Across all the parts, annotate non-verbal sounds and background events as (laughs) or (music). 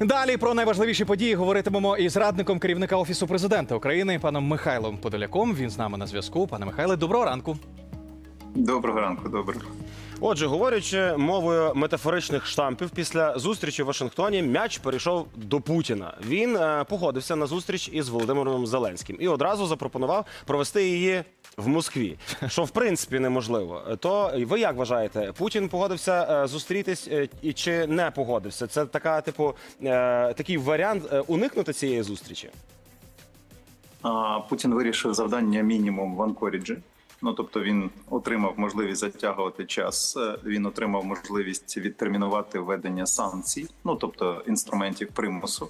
Далі про найважливіші події говоритимемо із радником керівника офісу президента України паном Михайлом Подоляком. Він з нами на зв'язку. Пане Михайле, доброго ранку. Доброго ранку, доброго. Отже, говорячи мовою метафоричних штампів, після зустрічі в Вашингтоні м'яч перейшов до Путіна. Він е, погодився на зустріч із Володимиром Зеленським і одразу запропонував провести її в Москві, (laughs) що в принципі неможливо. То ви як вважаєте, Путін погодився е, зустрітись е, і чи не погодився? Це така, типу, е, такий варіант е, уникнути цієї зустрічі. А, Путін вирішив завдання мінімум в Анкоріджі. Ну тобто він отримав можливість затягувати час. е, Він отримав можливість відтермінувати введення санкцій, ну тобто інструментів примусу.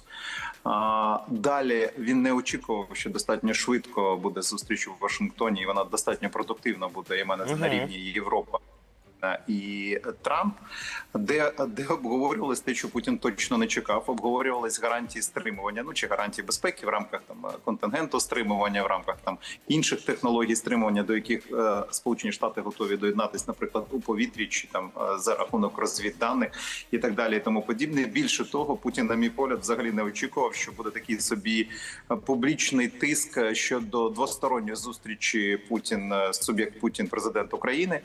А, далі він не очікував, що достатньо швидко буде зустріч у Вашингтоні, і вона достатньо продуктивна буде. Я мене угу. на рівні Європа. І Трамп, де, де обговорювалось те, що Путін точно не чекав, обговорювались гарантії стримування, ну чи гарантії безпеки в рамках там контингенту стримування, в рамках там інших технологій стримування, до яких е, Сполучені Штати готові доєднатись, наприклад, у повітрі чи там е, за рахунок розвідданих і так далі, і тому подібне. Більше того, Путін, на мій погляд, взагалі не очікував, що буде такий собі е, публічний тиск щодо двосторонньої зустрічі Путін е, суб'єкт Путін, президент України.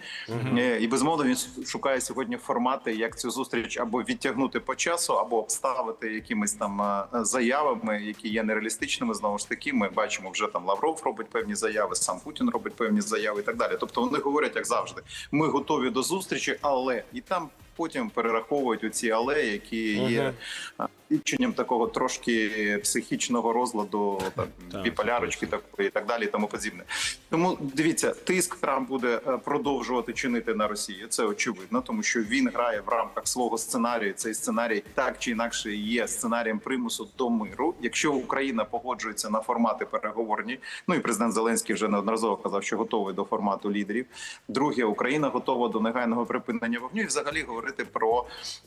Е, І безумовно він шукає сьогодні формати, як цю зустріч або відтягнути по часу, або обставити якимись там е, заявами, які є нереалістичними. Знову ж таки, ми бачимо, вже там Лавров робить певні заяви, сам Путін робить певні заяви і так далі. Тобто вони говорять як завжди: ми готові до зустрічі, але і там. Потім перераховують оці але, які є а, свідченням такого трошки психічного розладу, там Так, біполярочки такої і так далі, і тому подібне. Тому дивіться, тиск Трамп буде е, продовжувати чинити на Росію. Це очевидно, тому що він грає в рамках свого сценарію. Цей сценарій так чи інакше є сценарієм примусу до миру. Якщо Україна погоджується на формати переговорні, ну і президент Зеленський вже неодноразово казав, що готовий до формату лідерів. Друге, Україна готова до негайного припинення вогню і взагалі говорити про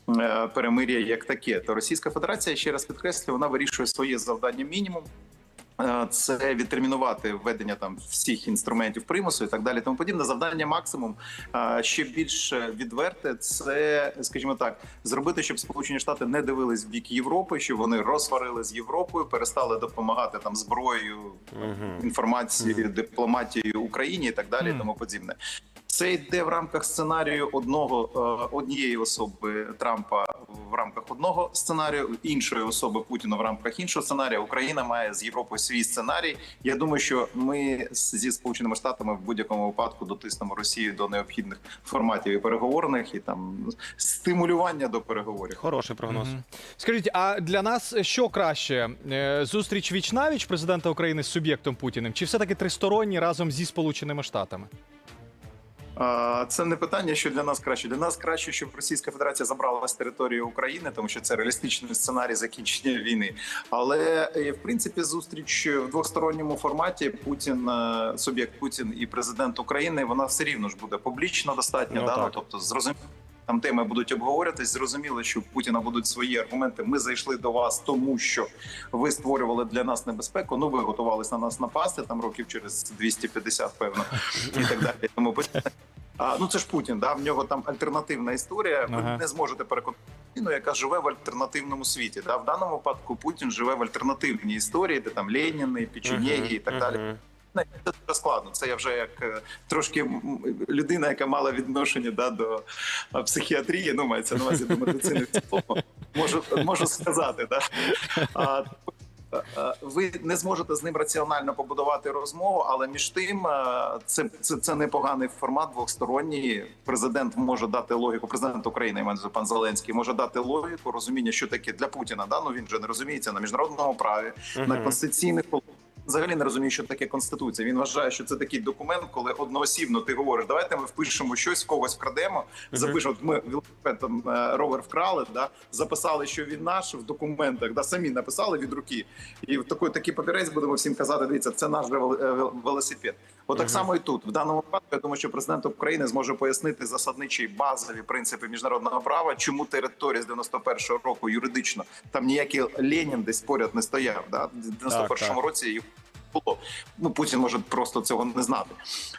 е, перемир'я як таке. То Російська Федерація ще раз підкреслюю, вона вирішує своє завдання мінімум. Е, Це відтермінувати введення там всіх інструментів примусу і так далі. Тому подібне завдання максимум е, ще більш відверте. Це, скажімо так, зробити, щоб Сполучені Штати не дивились в бік Європи, щоб вони розсварили з Європою, перестали допомагати там зброєю, інформацією, дипломатією Україні і так далі. Тому подібне. Це йде в рамках сценарію одного е, однієї особи Трампа в рамках одного сценарію, іншої особи Путіна в рамках іншого сценарію. Україна має з Європою свій сценарій. Я думаю, що ми зі сполученими штатами в будь-якому випадку дотиснемо Росію до необхідних форматів і переговорних і там стимулювання до переговорів. Хороший прогноз. Скажіть, а для нас що краще? Е, Зустріч віч навіч президента України з суб'єктом Путіним, чи все таки тристоронні разом зі Сполученими Штатами? Це не питання, що для нас краще. Для нас краще, щоб Російська Федерація забрала з території України, тому що це реалістичний сценарій закінчення війни. Але е, в принципі зустріч в двосторонньому форматі Путін, е, суб'єкт Путін і президент України, вона все рівно ж буде публічно достатньо. Ну, да? ну, тобто зрозуміло. Там теми будуть обговорюватись. Зрозуміло, що в Путіна будуть свої аргументи. Ми зайшли до вас, тому що ви створювали для нас небезпеку. Ну ви готувалися на нас напасти там років через 250, певно, і так далі. Тому. А, ну це ж Путін, да в нього там альтернативна історія. Ви Ага. не зможете переконати людину, яка живе в альтернативному світі. Да, в даному випадку Путін живе в альтернативній історії, де там Леніни, Печенєгі і так далі. Це дуже складно. Це я вже як е, трошки людина, яка мала відношення да, до е, психіатрії, ну мається на увазі до медицини в цілому. Можу, можу сказати, да. А, е, ви не зможете з ним раціонально побудувати розмову, але між тим це, це, це непоганий формат двосторонній. Президент може дати логіку. Президент України, увазі, пан Зеленський, може дати логіку розуміння, що таке для Путіна. Да? Ну він же не розуміється на міжнародному праві, на конституційних взагалі не розуміє, що таке конституція. Він вважає, що це такий документ, коли одноосібно ти говориш, давайте ми впишемо щось, когось вкрадемо. Запишемо, ми велосипед там е, ровер вкрали, да записали, що він наш в документах, да самі написали від руки, і в такий такий папірець будемо всім казати. Дивіться, це наш же велосипед. От так само і тут в даному випадку. Я думаю, що президент України зможе пояснити засадничі базові принципи міжнародного права, чому територія з 91-го року юридично там ніякий Ленін десь поряд не стояв. Да? В 91-му році їх було. Ну Путін може просто цього не знати.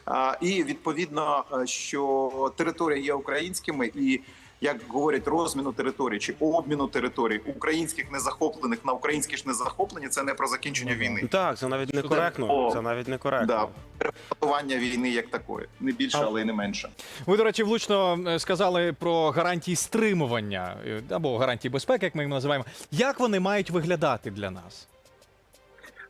А, і відповідно, що території є українськими і. Як говорять, розміну територій чи обміну територій українських незахоплених на українські ж незахоплені, це не про закінчення війни. Так, це навіть не коректно. Це навіть не коректно. Да, переготування війни як такої, не більше, але й не менше. Ви, до речі, влучно е, сказали про гарантії стримування е, або гарантії безпеки, як ми їх називаємо. Як вони мають виглядати для нас?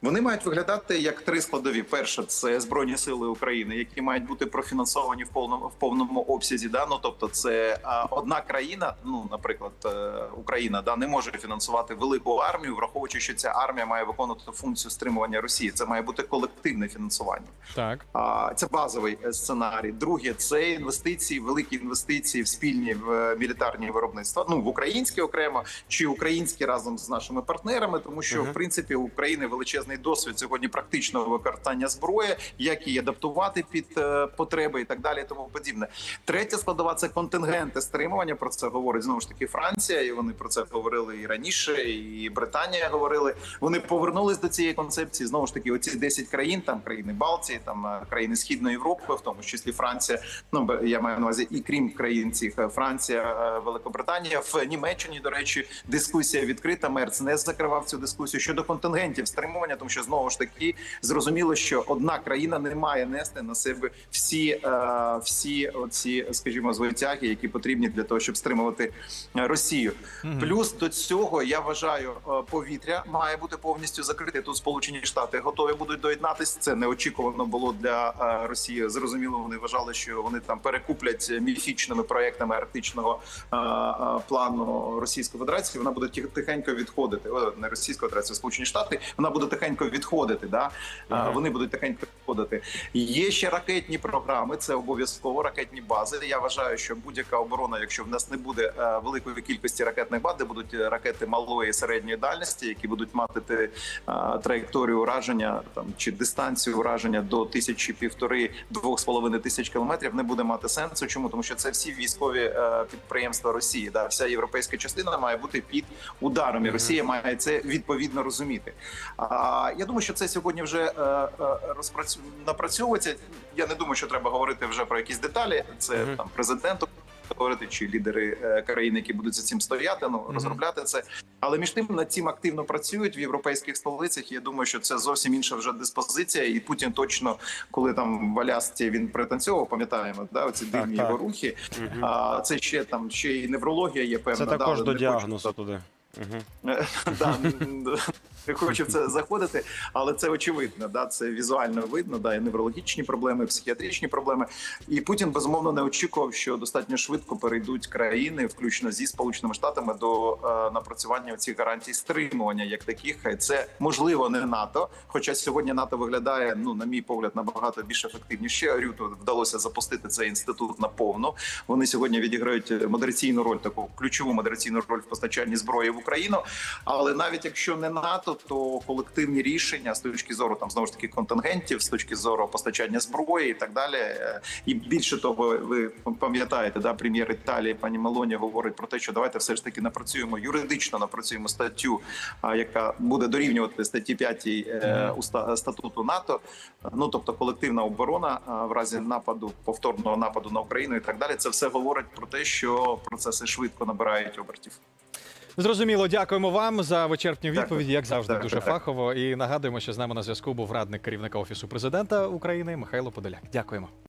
Вони мають виглядати як три складові. Перше, це збройні сили України, які мають бути профінансовані в повному в повному обсязі. Да? Ну, тобто, це а, одна країна, ну наприклад, е, Україна, да, не може фінансувати велику армію, враховуючи, що ця армія має виконувати функцію стримування Росії. Це має бути колективне фінансування. Так. А, Це базовий е, сценарій. Друге, це інвестиції, великі інвестиції в спільні в е, мілітарні виробництва. Ну в українське окремо чи українські разом з нашими партнерами, тому що Мгм. в принципі України величезний досвід сьогодні практичного використання зброї, як її адаптувати під е, потреби і так далі. Тому подібне. Третя складова це контингенти стримування. Про це говорить знову ж таки Франція, і вони про це говорили і раніше, і Британія говорили. Вони повернулись до цієї концепції. Знову ж таки, оці 10 країн, там країни Балтії, там е, країни Східної Європи, в тому числі Франція. Ну я маю на увазі, і крім країн цих е, Франція, Великобританія в Німеччині. До речі, дискусія відкрита. Мерц не закривав цю дискусію щодо контингентів стримування, тому що знову ж таки зрозуміло, що одна країна не має нести на себе всі, е, всі оці, скажімо, звитяги, які потрібні для того, щоб стримувати Росію. Плюс до цього я вважаю, е, повітря має бути повністю закрите. Тут Сполучені Штати готові будуть доєднатись. Це неочікувано було для е, Росії. Зрозуміло, вони вважали, що вони там перекуплять міфічними проектами арктичного плану Російської Федерації. Вона буде тихенько відходити. Не Російська Федерація, а Сполучені Штати. Вона буде тихенько відходити. Да? Ага. Вони будуть тихенько відходити. Є ще ракетні програми. Це обов'язково ракетні бази. Я вважаю, що будь-яка оборона, якщо в нас не буде е, великої кількості ракетних баз, де будуть е, ракети малої і середньої дальності, які будуть мати траєкторію ураження там чи дистанцію ураження до тисячі півтори двох з половиною тисяч кілометрів, не буде мати сенсу. Чому тому, що це всі військові е, підприємства Росії. Да, вся європейська частина має бути під ударом, і Росія має це відповідно розуміти. А я думаю, що це сьогодні вже е, е, розпрацю... напрацьовується. Я не думаю, що треба говорити вже про якісь деталі. Це Мгм. там президенту говорити чи лідери е, країн, які будуть за цим стояти, ну розробляти це. Але між тим над цим активно працюють в європейських столицях. Я думаю, що це зовсім інша вже диспозиція. І Путін точно, коли там в Алясці він пританцьовував, пам'ятаємо, да, оці Так, дивні так. його рухи. Мгм. А це ще там ще й неврологія є певна. Це також але до діагнозу туди. (laughs) Да, не хочу в це заходити, але це очевидно. Да, це візуально видно. Да, і неврологічні проблеми, і психіатричні проблеми. І Путін безумовно не очікував, що достатньо швидко перейдуть країни, включно зі сполученими штатами, до е, напрацювання цих гарантій стримування, як таких. І Це можливо не НАТО. Хоча сьогодні НАТО виглядає, ну на мій погляд, набагато більш ефективніше. Рюту вдалося запустити цей інститут наповну. Вони сьогодні відіграють модераційну роль, таку ключову модераційну роль в постачанні зброї в Україну. Але навіть якщо не НАТО, то колективні рішення з точки зору там знову ж таки контингентів, з точки зору постачання зброї і так далі. Е, І більше того, ви пам'ятаєте, да, прем'єр Італії пані Мелоні говорить про те, що давайте все ж таки напрацюємо юридично, напрацюємо статтю, яка буде дорівнювати статті 5 е, статуту НАТО. Ну тобто колективна оборона в разі нападу, повторного нападу на Україну і так далі. Це все говорить про те, що процеси швидко набирають обертів. Зрозуміло, дякуємо вам за вичерпні Дякую. відповіді, як завжди, так, дуже фахово. І нагадуємо, що з нами на зв'язку був радник керівника офісу президента України Михайло Подоляк. Дякуємо.